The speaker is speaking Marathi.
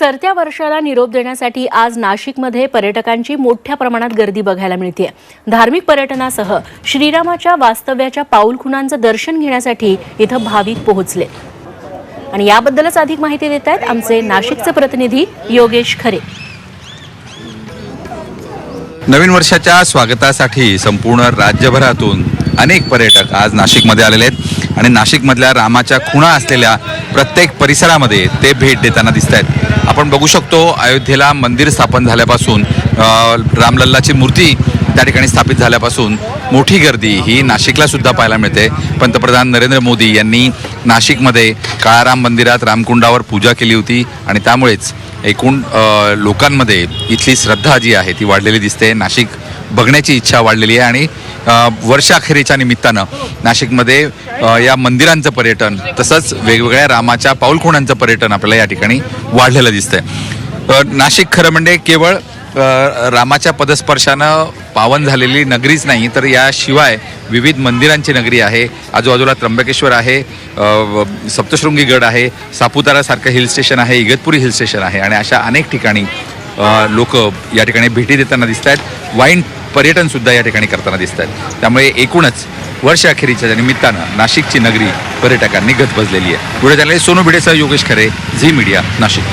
सरत्या वर्षाला निरोप देण्यासाठी आज नाशिकमध्ये पर्यटकांची मोठ्या प्रमाणात गर्दी बघायला मिळते धार्मिक पर्यटनासह श्रीरामाच्या वास्तव्याच्या पाऊलखुणांचं दर्शन घेण्यासाठी इथं भाविक पोहोचले. आणि याबद्दलच अधिक माहिती देत आहेत आमचे नाशिकचे प्रतिनिधी योगेश खरे. नवीन वर्षाच्या स्वागतासाठी संपूर्ण राज्यभरातून अनेक पर्यटक आज नाशिकमध्ये आलेले आहेत. आणि नाशिकमधल्या रामाच्या खुणा असलेल्या प्रत्येक परिसरामध्ये ते भेट देताना दिसत आहेत आपण बघू शकतो अयोध्येला मंदिर स्थापन झाल्यापासून रामलल्लाची मूर्ती त्या ठिकाणी स्थापित झाल्यापासून मोठी गर्दी ही नाशिकला सुद्धा पाहायला मिळते. पंतप्रधान नरेंद्र मोदी यांनी नाशिकमध्ये काळाराम मंदिरात रामकुंडावर पूजा केली होती आणि त्यामुळेच एकूण लोकांमध्ये इथली श्रद्धा जी आहे ती वाढलेली दिसते. नाशिक बघण्याची इच्छा वाढलेली आहे आणि वर्षाखेरीच्या निमित्तानं नाशिकमध्ये या मंदिरांचं पर्यटन तसंच वेगवेगळ्या रामाच्या पाऊलखुणांचं पर्यटन आपल्याला या ठिकाणी वाढलेलं दिसतंय. नाशिक खरं म्हणजे केवळ रामाच्या पदस्पर्शानं पावन झालेली नगरीच नाही तर याशिवाय विविध मंदिरांची नगरी आहे आजूबाजूला त्र्यंबकेश्वर आहे सप्तशृंगीगड सप्तशृंगी गड आहे सापुतारासारखं हिल स्टेशन आहे इगतपुरी हिल स्टेशन आहे आणि अशा अनेक ठिकाणी लोक या ठिकाणी भेटी देताना दिसत आहेत वाईन पर्यटन सुद्धा या ठिकाणी करताना दिसत आहेत त्यामुळे एकूणच वर्ष अखेरीच्या निमित्तानं नाशिकची नगरी पर्यटकांनी गजबजलेली आहे. पुढे त्याला सोनू भिडेसह योगेश खरे झी मीडिया नाशिक.